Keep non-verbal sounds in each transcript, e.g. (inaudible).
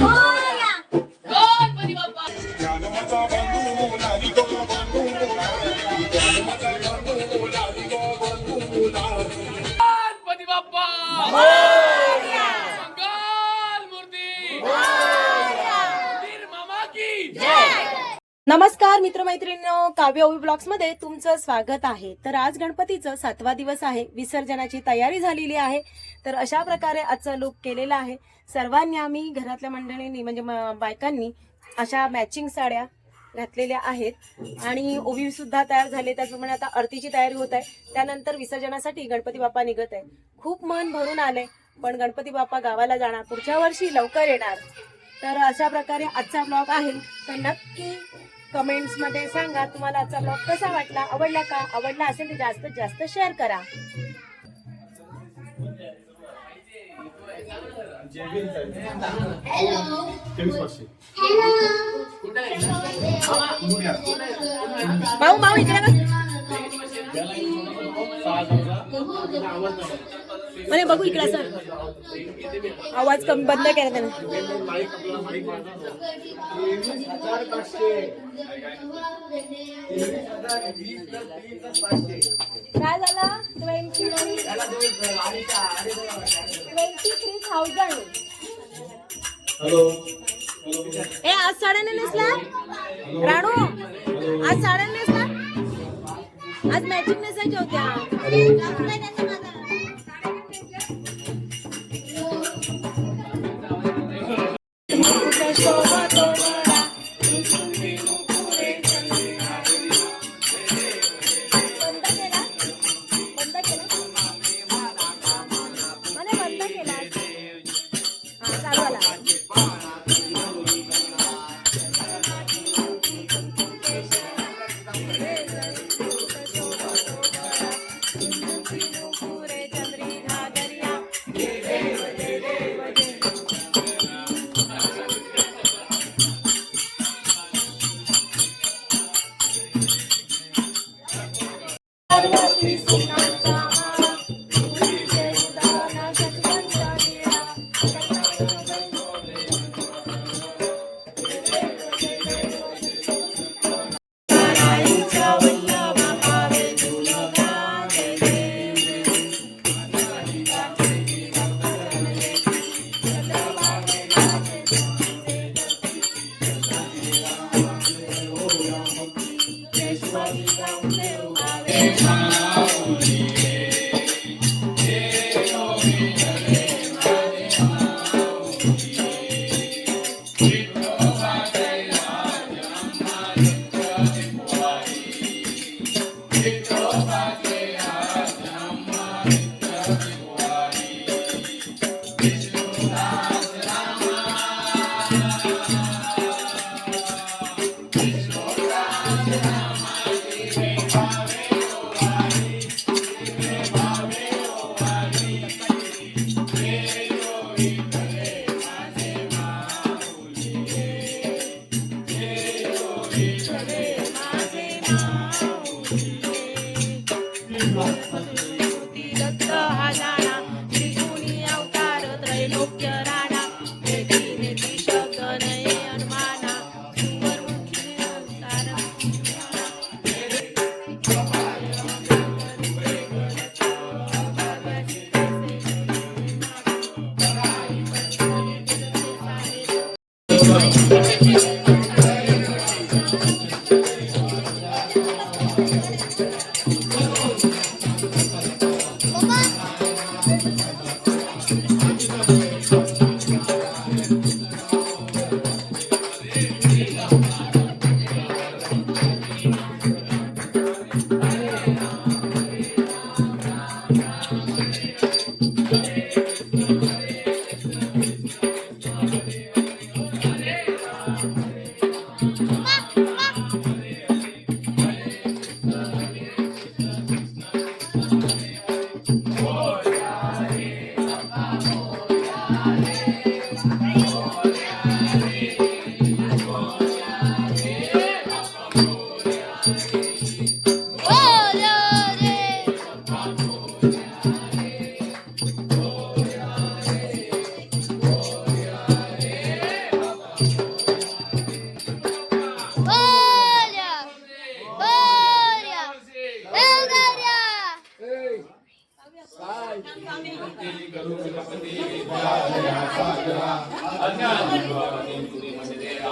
गणपती नमस्कार मित्रमैत्रिणींनो. काव्य ओवी ब्लॉग्समध्ये तुमचं स्वागत आहे. तर आज गणपतीचं सातवा दिवस आहे. विसर्जनाची तयारी झालेली आहे. तर अशा प्रकारे आजचा लुक केलेला आहे. सर्वांनी आम्ही घरातल्या मंडळींनी म्हणजे म- बायकांनी अशा मॅचिंग साड्या घातलेल्या आहेत. आणि ओवी सुद्धा तयार झाले. त्याचप्रमाणे आता आरतीची तयारी होत आहे. त्यानंतर विसर्जनासाठी गणपती बाप्पा निघत आहे. खूप मन भरून आले पण गणपती बाप्पा गावाला जाणार. पुढच्या वर्षी लवकर येणार. तर अशा प्रकारे आजचा ब्लॉग आहे. तर नक्की कमेंट्समध्ये सांगा तुम्हाला आजचा ब्लॉग कसा वाटला आवडला का? आवडला असेल तर जास्तीत जास्त शेअर करा. भाऊ भाऊ इकडे म्हणे बघू इकडे सर आवाज कमी बंद केला त्याने. काय झालं? ट्वेंटी ट्वेंटी थ्री थाउजंड ए आज साड्या नाही नेसला? राणू आज साड्या नाही नेसला? आज मॅचिंग नेसायच्या होत्या. Música بالرحمة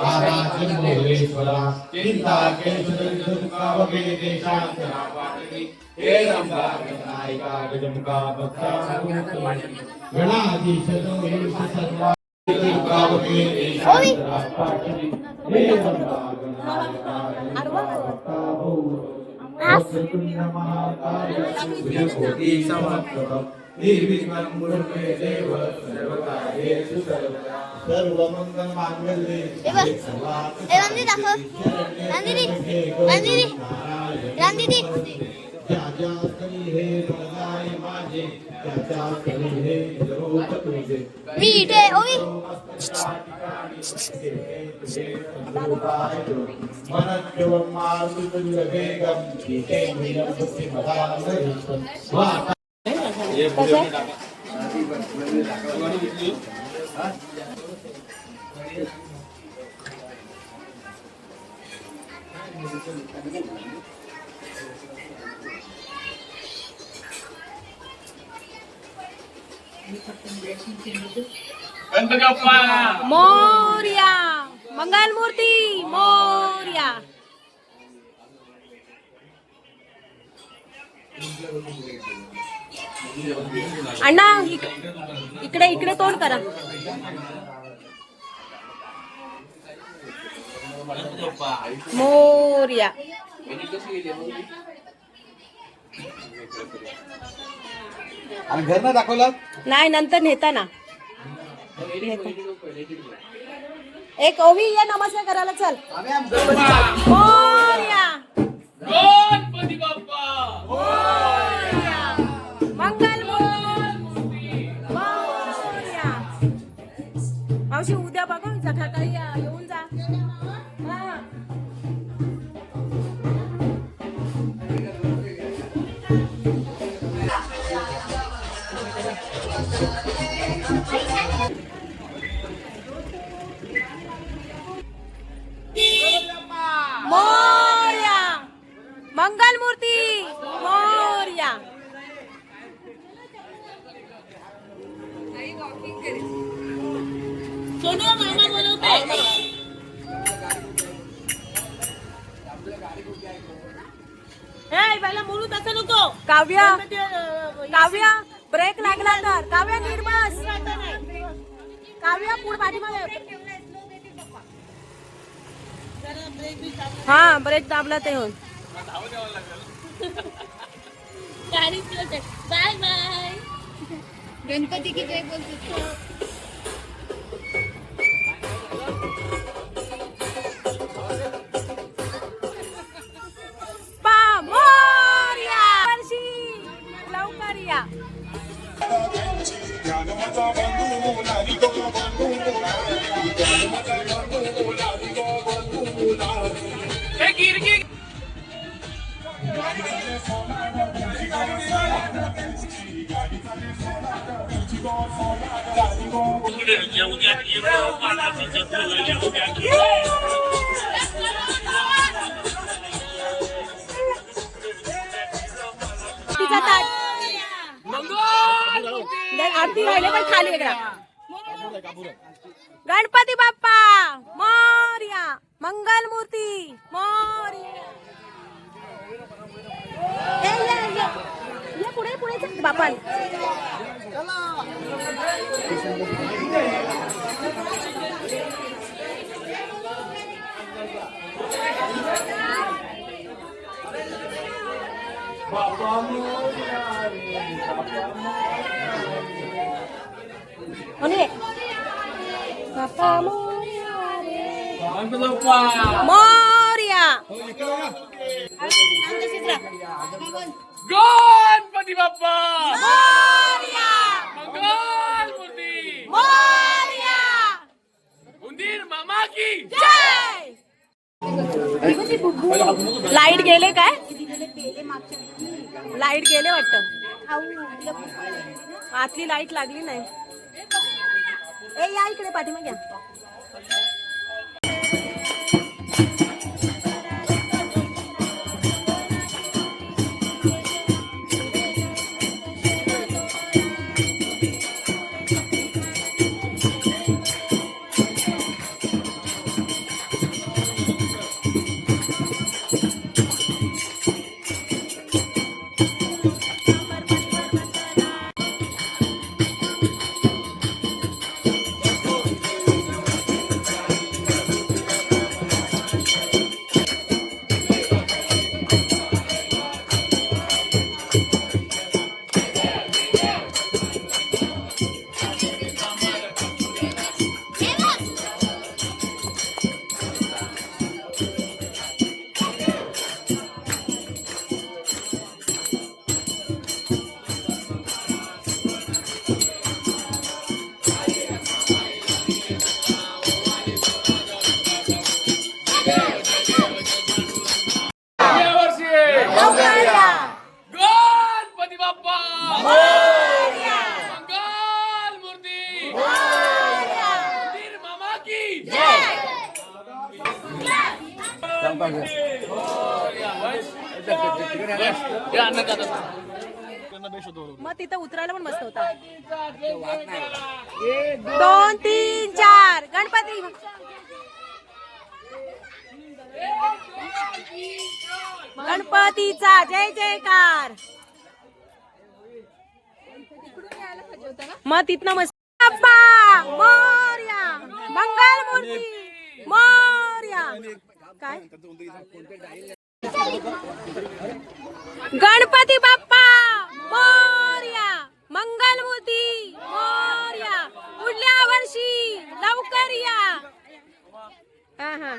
आराधनोहेश्वरा चिंता के चतुर्दुर्गावगे देशांतरा पाटनी हे रंबा नायिका गजमुखा भक्ता गणाधीशतो हेश सर्वा दुर्गावगे देशांतरा पाटनी हे रंबा गणायिका भक्ता भो महाकाय विजयकोटि समर्पणम् निर्विघ्नं कुरुते देव सर्वकार्येषु सर्वदा सर्वमङ्गलमाङ्गल्ये दाखव. रामदीदी, रामदीदी, रामदीदी. स्थळी हे माझे त्या स्थळी हे जरूप तुझे बाप्पा मोर्या मंगलमूर्ती मोर्या अण्णा इक- इकडे इकडे तोंड करा. मोर्या. आणि घरनं दाखवलं? नाही नंतर नेता ना. एक ओवी या नमस्कार करायला चल. सोनू मामा बोलवते बोलू तसं नको. काव्या. काव्या ब्रेक लागला तर. काव्या निर्मास काव्या पुढ पाठीमागे हा ब्रेक दाबला ते होऊन. (laughs) Bye bye. गणपती की जय बोलतो तिचा ताट आरती राहिले पण खाली गणपती बाप्पा मोर्या मंगल मूर्ती मोर्या पुढे पुढे. चल. बाप्पा. म्हणे बाप्पा मोर्या रे. गणपती बाप्पा मोर्या गणपती बाप्पा मोर्या मंगल मूर्ती मोर्या उंदीर मामा की जय लाइट गेले काय? लाइट गेले वाटत. आतली लाइट लागली नाही. ए या इकडे पाठीमाग मग तिथं उतरायला पण मस्त होता. दोन तीन चार. गणपती. गणपतीचा जय जयकार. मग तिथनं मस्त बाप्पा मोर्या. मंगल मूर्ती मोर्या. काय? गणपती बाप्पा मोर्या मंगलमूर्ती मोर्या. पुढल्या वर्षी लवकर या. हा हा.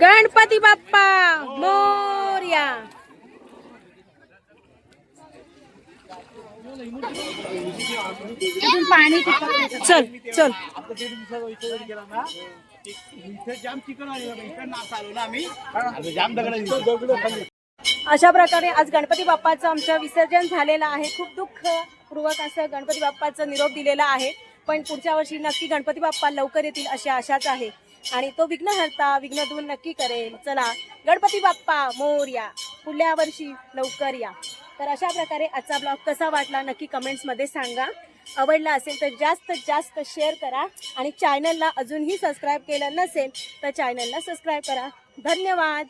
गणपती बाप्पा मोर्या. पाणी चल चल. अशा प्रकारे आज गणपती बाप्पाचं आमचं विसर्जन झालेलं आहे. खूप दुःखपूर्वक असं गणपती बाप्पाचं निरोप दिलेला आहे. पण पुढच्या वर्षी नक्की गणपती बाप्पा लवकर येतील अशी आशाच आहे. आणि तो विघ्नहर्ता विघ्न दूर नक्की करेल. चला गणपती बाप्पा मोर्या. पुढल्या वर्षी लवकर या. तर अशा प्रकारे आजचा ब्लॉग कसा वाटला नक्की कमेंट्समध्ये सांगा. आवडला असेल तर जास्त जास्त शेअर करा आणि चॅनलला अजूनही सबस्क्राईब केलं नसेल तर चॅनलला सबस्क्राईब करा. धन्यवाद.